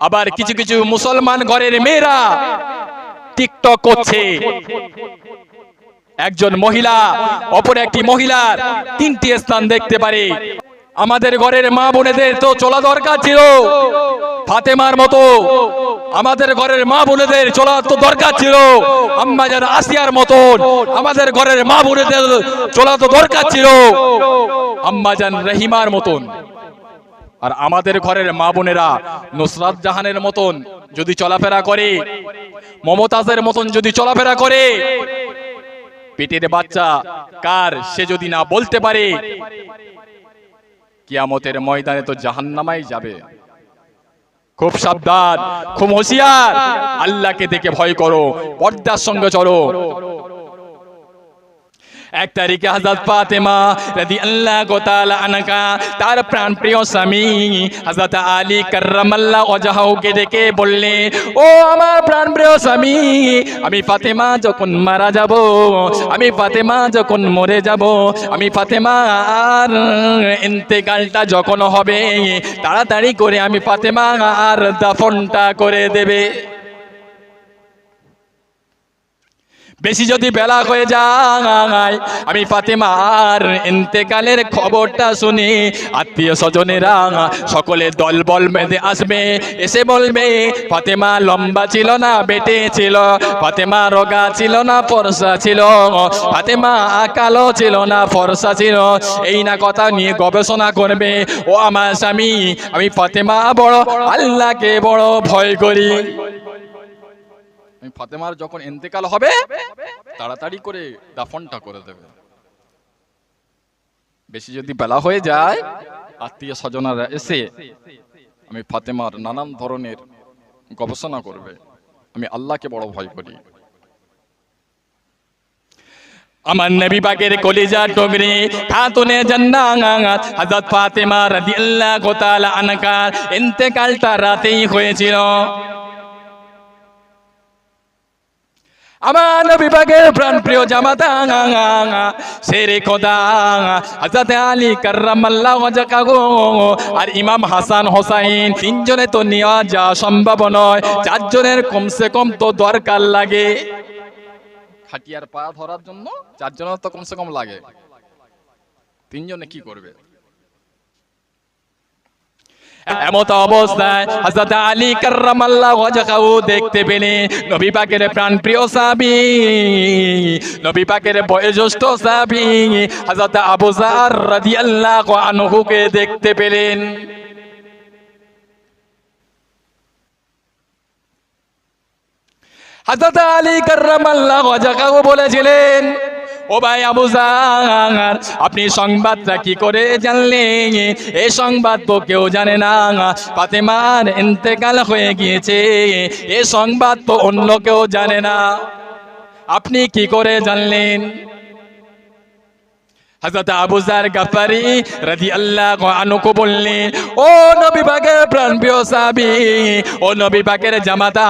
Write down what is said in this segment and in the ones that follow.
আবার কিছু কিছু মুসলমান ঘরের মেয়েরা টিকটক করছে। একজন মহিলা, অপর একটি মহিলার তিনটি স্থান দেখতে পারে। আমাদের ঘরের মা বোনেদের তো চলা দরকার ছিল। ফাতেমার মতো আমাদের ঘরের মা বোনেদের চলা তো দরকার ছিল। আম্মা যেন আসিয়ার মতন আমাদের ঘরের মা বোনেদের চলা তো দরকার ছিল। আম্মা জান রহিমার মতন। আর আমাদের ঘরের মা বোনেরা নুসরাত জাহানের মতন যদি চলাফেরা করে, মমতাজের মতন যদি চলাফেরা করে, পেটের বাচ্চা কার সে যদি না বলতে পারে, কিয়ামতের ময়দানে তো জাহান্নামাই যাবে। খুব সাবধান, খুব হুঁশিয়ার, আল্লাহকে দেখে ভয় করো, পর্দার সঙ্গে চলো। এক তারিখে হাজরত ফাতেমা রাদি আল্লাহ গোতালা আনাকা তার প্রাণ প্রিয় স্বামী হাজরত আলী কার্রামাল্লাহ ওজাহাউকে ডেকে বললে, ও আমার প্রাণ প্রিয় স্বামী, আমি ফাতেমা যখন মারা যাব, আমি ফাতেমা যখন মরে যাব, আমি ফাতেমা আর ইন্তেকালটা যখন হবে, তাড়াতাড়ি করে আমি ফাতেমা আর দাফনটা করে দেবে। বেশি যদি বেলা হয়ে যায়, আমি ফাতেমার ইন্তেকালের খবরটা শুনি। আত্মীয় স্বজনেরা সকলে দল বল বেঁধে আসবে, এসে বলবে, ফাতেমা লম্বা ছিল না, বেটে ছিল। ফাতেমা রোগা ছিল না, ফর্সা ছিল। ফাতেমা কালো ছিল না, ফর্সা ছিল। এই না কথা নিয়ে গবেষণা করবে। ও আমার স্বামী, আমি ফাতেমা বড়, আল্লাহকে বড় ভয় করি। আমি ফাতেমার যখন ইন্তেকাল হবে, তাড়াতাড়ি করে দাফনটা করে দেবে। বেশি যদি বেলা হয়ে যায়, আত্মীয় স্বজনরা এসে আমি ফাতেমার নানান ধরনের গবেষণা করবে। আমি আল্লাহকে বড় ভয় করি। আমার নবী পাকের কলিজা টগরি খাতুনে জান্নাত, হযরত ফাতেমা রাদিয়াল্লাহু তাআলা আনহার ইন্তেকালটা রাতেই হয়েছিল। আমার পাকের প্রাণ প্রিয় জামাতা শেরে খোদা, হযরত আলী কার্রামাল্লাহু ওয়াজহাহু আর ইমাম হাসান হোসাইন, তিনজনে তো নেওয়া যা সম্ভব নয়, চারজনের কমসে কম তো দরকার লাগে। খাটিয়ার পা ধরার জন্য চারজনের তো কমসে কম লাগে। তিনজনে কি করবে? এমত অবস্থায় হযরত আলী কার্রামাল্লাহু ওয়াজহাহু দেখতে পেলে নবী পাকের প্রাণ প্রিয় সাহাবী, নবী পাকের বয়োজ্যেষ্ঠ সাহাবী হযরত আবু যার রাদিয়াল্লাহু আনহুকে দেখতে পেলেন। হযরত আলী কার্রামাল্লাহু ওয়াজহাহু বলেছিলেন ও ভাই আবু জার আপনি সংবাদটা কি করে জানলেন? এই সংবাদ তো কেউ জানে না। ফাতেমার ইন্তেকাল হয়ে গিয়েছে। এই সংবাদ তো অন্য কেউ জানে না। আপনি কি করে জানলেন? হযরত আবু জার গাফারি রাদিয়াল্লাহু আনহু বললেন, ও নবী পাকের প্রাণ প্রিয় সাহাবী, ও নবী পাকের জামাতা,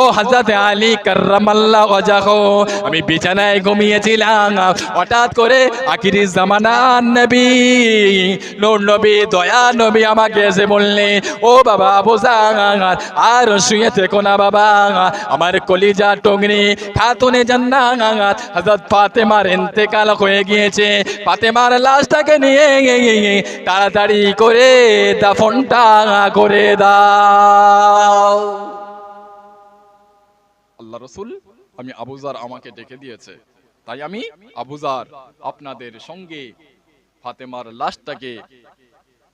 ও হযরত আলী কার্রামাল্লাহু ওয়াজহাহু আমি বিছানায় ঘুমিয়েছিলাম, হঠাৎ করে আখিরি জামানার নবী, নূর নবী, দয়া নবী আমাকে এসে বললেন, ও বাবা আবু জার আর শুয়ে থেকো না বাবা, আমার কলিজা টগরি খাতুনে জান্নাত, হযরত ফাতেমার ইন্তেকাল হয়ে গিয়েছে ফাতেমার লাশটাকে নিয়ে তাড়াতাড়ি করে দাফনটা করে দাও। আল্লাহ রসুল, আমি আবুজার আমাকে ডেকে দিয়েছে। তাই আমি আবুজার আপনাদের সঙ্গে ফাতেমার লাশটাকে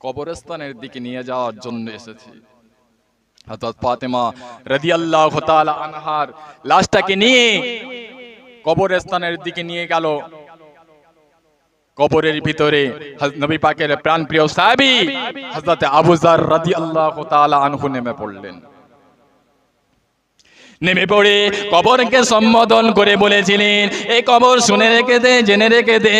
কবরস্থানের দিকে নিয়ে যাওয়ার জন্য এসেছি। ফাতেমা রাদিয়াল্লাহু তাআলা আনহার লাশটাকে নিয়ে কবরস্থানের দিকে নিয়ে গেল। কবরের ভিতরে নবী পাকের প্রাণপ্রিয় সাহাবী হযরত আবু যার রাদিয়াল্লাহু তাআলা আনহু নেমে পড়লেন। নেমে পড়ে, কবরকে সম্বোধন করে বলেছিলেন এই কবর শুনে রেখে দে, জেনে রেখে দে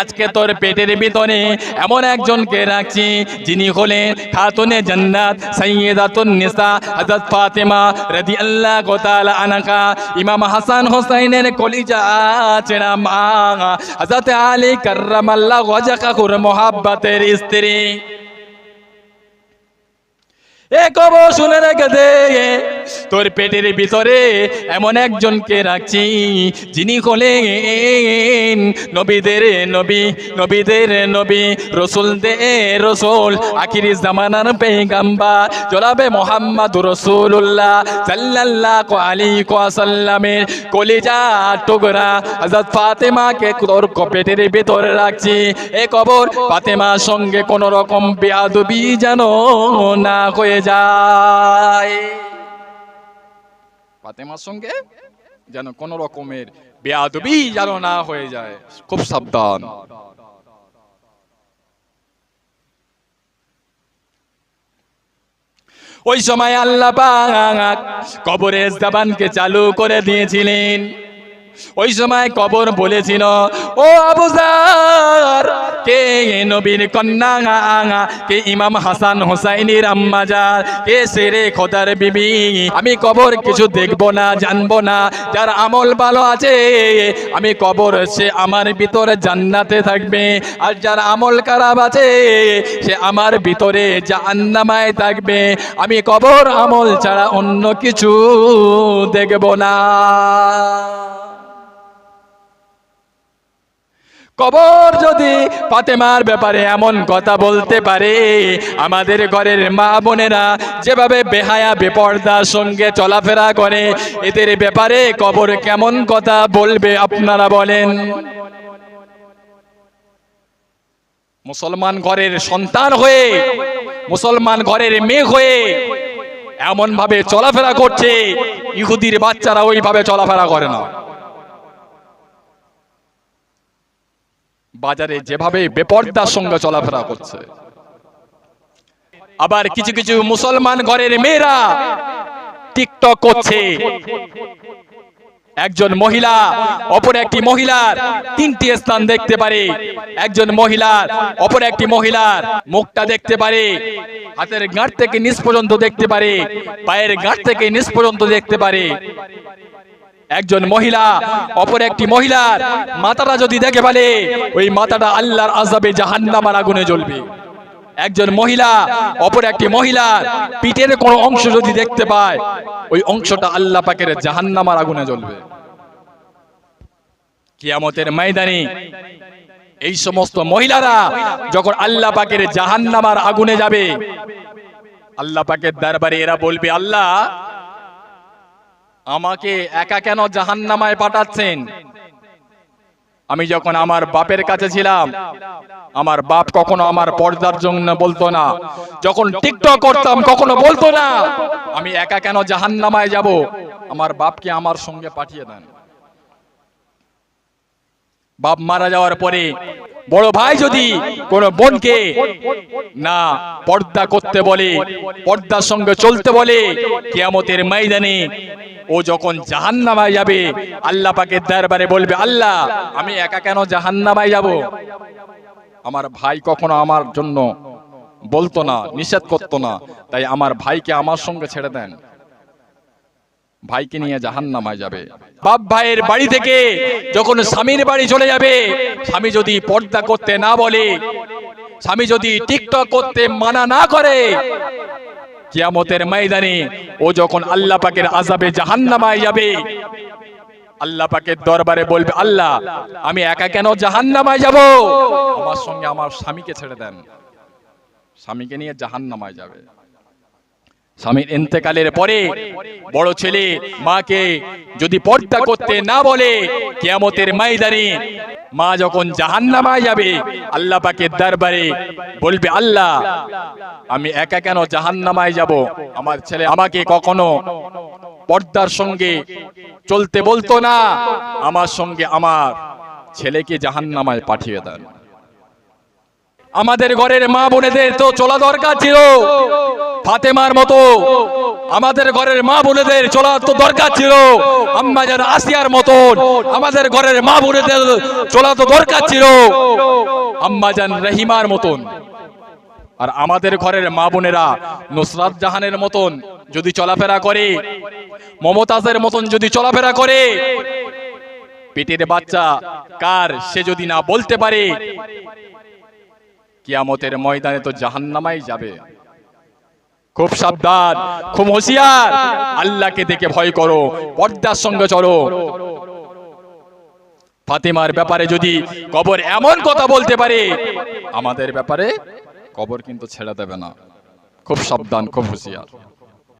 আজকে তোর পেটের ভিতরে এমন একজনকে রাখছি, যিনি হলেন খাতুনে জান্নাত সাইয়্যিদাতুন নিসা, হযরত ফাতেমা রাদিয়াল্লাহু তাআলা আনহা, ইমাম হাসান হোসাইনের কলিজা চেনা মা, হযরত আলী কার্রামাল্লাহু ওয়াজহাহুর মোহাব্বতের স্ত্রী। এ কবর শুনে রেখে দে তোর পেটের ভিতরে এমন একজনকে রাখছি, যিনি হলেন নবীদের নবী নবীদের নবী রসুল দে রসুল, আখিরি জামানার পেগাম্বার জনাবে মোহাম্মদ রসুল্লাহ সাল্লাল্লাহু আলাইহি ওয়াসাল্লামের কলিজা টুকরা আজাদ ফাতেমাকে তোর পেটের ভিতরে রাখছি। এ কবর ফাতেমার সঙ্গে কোন রকম বেয়াদবি যেন না হয়ে যায়। ফাতেমার সঙ্গে যেন কোন রকমের বেয়াদবি যেন না হয়ে যায়। খুব সাবধান। ওই সময় আল্লাহ কবরের জবানকে চালু করে দিয়েছিলেন। ওই সময় কবর বলেছিল, ও আবুজার কে নবীর কন্যা? কে ইমাম হাসান হোসাইনির আম্মাজার কে সেরে খোদার বিবি? আমি কবর কিছু দেখব না, জানব না। যার আমল ভালো আছে, আমি কবর সে আমার ভিতরে জান্নাতে থাকবে। আর যার আমল খারাপ আছে, সে আমার ভিতরে জাহান্নামায় থাকবে। আমি কবর আমল ছাড়া অন্য কিছু দেখব না। কবর যদি ফাতেমার ব্যাপারে এমন কথা বলতে পারে, আমাদের ঘরের মা বোনেরা যেভাবে বেহায়া বেপর্দার সঙ্গে চলাফেরা করে, এদের ব্যাপারে কবর কেমন কথা বলবে আপনারা বলেন? মুসলমান ঘরের সন্তান হয়ে, মুসলমান ঘরের মেয়ে হয়ে এমন ভাবে চলাফেরা করছে, ইহুদির বাচ্চারা ওইভাবে চলাফেরা করে না। বাজারে যেভাবে বেপর্দার সঙ্গে চলাফেরা করছে। আবার কিছু কিছু মুসলমান ঘরের মেয়েরা টিকটক করছে। একজন মহিলা, অপর একটি মহিলার তিনটি স্থান দেখতে পারে। একজন মহিলার, অপর একটি মহিলার মুখটা দেখতে পারে। হাতের গাঁট থেকে নিচ পর্যন্ত দেখতে পারে। পায়ের গাঁট থেকে নিচ পর্যন্ত দেখতে পারে। একজন মহিলা, অপর একটি মহিলার মাথাটা যদি দেখে ফেলে, ওই মাথাটা আল্লাহর আজাবে জাহান্নামার আগুনে জ্বলবে। একজন মহিলা, অপর একটি মহিলার পিঠের কোনো অংশ যদি দেখতে পায়, ওই অংশটা আল্লাহ পাকের জাহান্নামার আগুনে জ্বলবে। কিয়ামতের ময়দানে এই সমস্ত মহিলারা যখন আল্লাহ পাকের জাহান্নামার আগুনে যাবে, আল্লাহ পাকের দরবারে এরা বলবে, আল্লাহ আমাকে একা কেন জাহান্নামায় পাঠাচ্ছেন? আমি যখন আমার বাপের কাছে ছিলাম, আমার বাপ কখনো আমার পর্দার জন্য বলতো না। যখন টিকটক করতাম, কখনো বলতো না। আমি একা কেন জাহান্নামায় যাব? আমার বাপকে আমার সঙ্গে পাঠিয়ে দেন। বাপ মারা যাওয়ার পরে বড় ভাই যদি কোন বোনকে না পর্দা করতে বলে, পর্দার সঙ্গে চলতে বলে, কিয়ামতের ময়দানে ও যখন জাহান্নামায় যাবে, আল্লাহ পাকের দরবারে বলবে, আল্লাহ, আমি একা কেন জাহান্নামায় যাব? আমার ভাই কখনো আমার জন্য বলতো না, নিষেধ করতো না। তাই আমার ভাইকে আমার সঙ্গে ছেড়ে দেন। ভাইকে নিয়ে জাহান্নামায় যাবে। বাপ ভাইয়ের বাড়ি থেকে যখন স্বামীর বাড়ি চলে যাবে, স্বামী যদি পর্দা করতে না বলে, স্বামী যদি টিকটক করতে মানা না করে কিয়ামতের ময়দানে ও যখন আল্লাহ পাকের আজাবে জাহান্নামায় যাবে, আল্লাহ পাকের দরবারে বলবে, আল্লাহ, আমি একা কেন জাহান্নামায় যাব? আমার সঙ্গে আমার স্বামীকে ছেড়ে দেন। স্বামীকে নিয়ে জাহান্নামায় যাবে। স্বামীর ইন্তেকালের পরে বড় ছেলে মাকে যদি পর্দা করতে না বলে, কেয়ামতের ময়দানে মা যখন জাহান্নামায় যাবে, আল্লাহ পাকের দরবারে বলবে, আল্লাহ, আমি একা কেন জাহান্নামায় যাব? আমার ছেলে আমাকে কখনো পর্দার সঙ্গে চলতে বলতো না। আমার সঙ্গে আমার ছেলেকে জাহান্নামায় পাঠিয়ে দেন। আমাদের ঘরের মা বোনেদের তো চলা দরকার ছিল। ফাতেমার মতো আমাদের ঘরের মা বোনেদের চলা তো দরকার ছিল। আম্মা আসিয়ার মতন আমাদের ঘরের মা বোনেদের চলা তো দরকার ছিল। আম্মা রহিমার মতন। আর আমাদের ঘরের মা বোনেরা নুসরাত জাহানের মতন যদি চলাফেরা করে, মমতাজের মতন যদি চলাফেরা করে, পেটের বাচ্চা কার সে যদি না বলতে পারে কিয়ামতের ময়দানে তো জাহান্নামাই যাবে। খুব সাবধান, খুব হুঁশিয়ার। আল্লাহকে দেখে ভয় করো, পর্দার সঙ্গে চলো। ফাতেমার ব্যাপারে যদি কবর এমন কথা বলতে পারে, আমাদের ব্যাপারে কবর কিন্তু ছেড়ে দেবে না। খুব সাবধান, খুব হুঁশিয়ার।